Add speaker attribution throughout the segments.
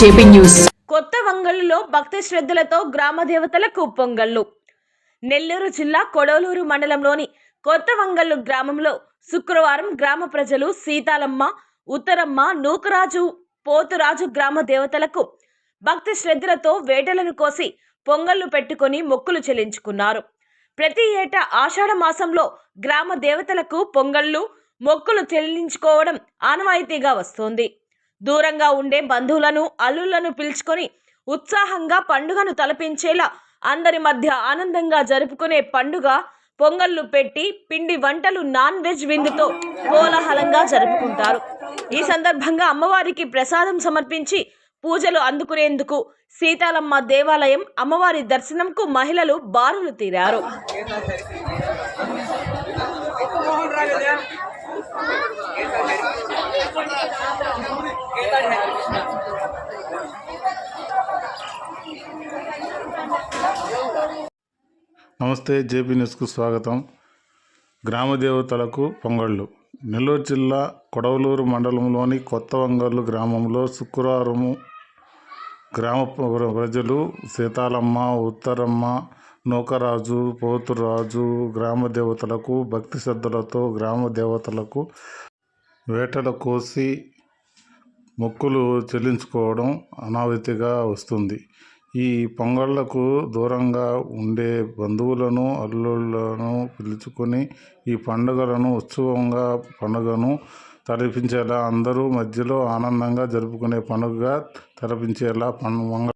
Speaker 1: JP news.
Speaker 2: కొత్త వంగళ్ళులో భక్తి శ్రద్ధలతో గ్రామ దేవతలకు పొంగళ్ళు. నెల్లూరు జిల్లా కొడవలూరు మండలంలోని కొత్త వంగళ్ళు గ్రామంలో శుక్రవారం గ్రామ ప్రజలు సీతాలమ్మ ఉత్తరమ్మ నూకరాజు పోతురాజు గ్రామ దేవతలకు భక్తి శ్రద్ధలతో వేటలను కోసి పొంగళ్ళు పెట్టుకొని మొక్కులు చెల్లించుకున్నారు. ప్రతి ఏటా ఆషాఢ మాసంలో గ్రామ దేవతలకు పొంగళ్ళు మొక్కులు చెల్లించుకోవడం ఆనవాయితీగా వస్తోంది. దూరంగా ఉండే బంధువులను అల్లులను పిలుచుకొని ఉత్సాహంగా పండుగను తలపించేలా అందరి మధ్య ఆనందంగా జరుపుకునే పండుగ పొంగళ్ళు పెట్టి పిండి వంటలు నాన్ వెజ్ విందుతో కోలాహలంగా జరుపుకుంటారు. ఈ సందర్భంగా అమ్మవారికి ప్రసాదం సమర్పించి పూజలు అందుకునేందుకు సీతాలమ్మ దేవాలయం అమ్మవారి దర్శనంకు మహిళలు బారులు తీరారు.
Speaker 3: నమస్తే జేపీ న్యూస్కు స్వాగతం. గ్రామ దేవతలకు పొంగళ్ళు. నెల్లూరు జిల్లా కొడవలూరు మండలంలోని కొత్త వంగర్లు గ్రామంలో శుక్రవారము గ్రామ ప్రజలు సీతాలమ్మ ఉత్తరమ్మ నూకరాజు పోతురాజు గ్రామ దేవతలకు భక్తి శ్రద్ధలతో గ్రామ దేవతలకు వేటలు కోసి మొక్కులు చెల్లించుకోవడం అనావతిగా వస్తుంది. ఈ పొంగళ్ళకు దూరంగా ఉండే బంధువులను అల్లుళ్ళను పిలుచుకొని ఈ పండుగలను ఉత్సవంగా పండుగను తలపించేలా అందరూ మధ్యలో ఆనందంగా జరుపుకునే పండుగగా తలపించేలా పండుగ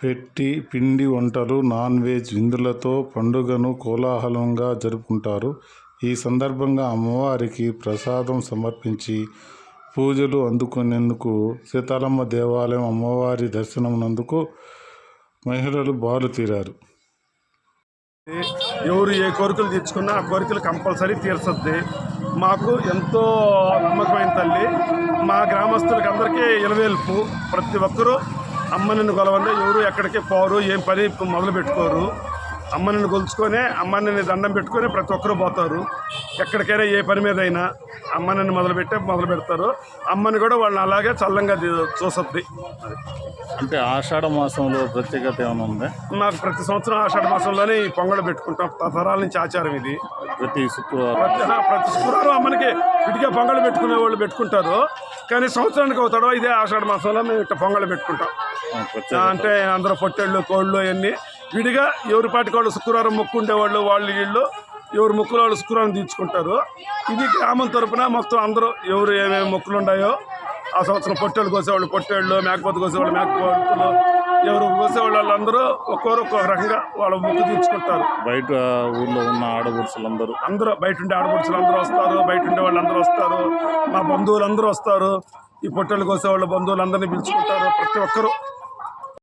Speaker 3: పెట్టి పిండి వంటలు నాన్ వెజ్ విందులతో పండుగను కోలాహలంగా జరుపుకుంటారు. ఈ సందర్భంగా అమ్మవారికి ప్రసాదం సమర్పించి పూజలు అందుకునేందుకు సీతారామ దేవాలయం అమ్మవారి దర్శనమునందుకు మహిళలు బాలు తీరారు.
Speaker 4: ఎవరు ఏ కోరికలు తెచ్చుకున్నా ఆ కోరికలు కంపల్సరీ తీర్చొద్ది. మాకు ఎంతో నమ్మకమైన తల్లి. మా గ్రామస్తులకి అందరికీ ఇలవేల్పు. ప్రతి ఒక్కరూ అమ్మనిని కొలవండి ఎవరు ఎక్కడికి పోరు ఏం పని మొదలు పెట్టుకోరు అమ్మనిని కొలుచుకొని అమ్మనిని దండం పెట్టుకొని ప్రతి ఒక్కరూ పోతారు. ఎక్కడికైనా ఏ పని మీద అయినా అమ్మనిని మొదలుపెట్టే మొదలు పెడతారు. అమ్మని కూడా వాళ్ళని అలాగే చల్లంగా చూస్తుంది.
Speaker 3: అంటే ఆషాఢ మాసంలో ప్రత్యేకత ఏమైనా ఉందా?
Speaker 4: మాకు ప్రతి సంవత్సరం ఆషాఢ మాసంలోనే ఈ పొంగలు పెట్టుకుంటాం. తరాల నుంచి ఆచారం ఇది.
Speaker 3: ప్రతి శుక్రవారం.
Speaker 4: ప్రతి శుక్రవారం అమ్మనికి విడిగా పొంగలు పెట్టుకునే వాళ్ళు పెట్టుకుంటారు. కానీ సంవత్సరానికి తడవ ఇదే ఆషాఢ మాసంలో మేము ఇట్లా పొంగలు పెట్టుకుంటాం. అంటే అందరూ పొట్టేళ్ళు కోళ్ళు అవన్నీ విడిగా ఎవరి పాటికి వాళ్ళు శుక్రవారం మొక్కుండే వాళ్ళు వాళ్ళు వీళ్ళు ఎవరు మొక్కులు వాళ్ళు శుక్రవారం తీర్చుకుంటారు. ఇది గ్రామం తరపున మొత్తం అందరూ ఎవరు ఏమేమి మొక్కులు ఉన్నాయో ఆ సంవత్సరం పొట్టేళ్ళు కోసేవాళ్ళు పొట్టేళ్ళు మేకపోతు కోసేవాళ్ళు మేకపోతులు ఎవరు కోసేవాళ్ళు వాళ్ళందరూ ఒక్కొరు ఒక్కొక్క రకంగా వాళ్ళ మొక్కు తీర్చుకుంటారు.
Speaker 3: బయట ఊర్లో ఉన్న ఆడపడుచులందరూ.
Speaker 4: అందరూ బయట ఉండే ఆడపడుచులు అందరూ వస్తారు బయట ఉండే వాళ్ళు అందరూ వస్తారు మా బంధువులు అందరూ వస్తారు. ఈ పొట్టెలు కోసే వాళ్ళ బంధువులు అందరినీ పిలుచుకుంటారు ప్రతి ఒక్కరూ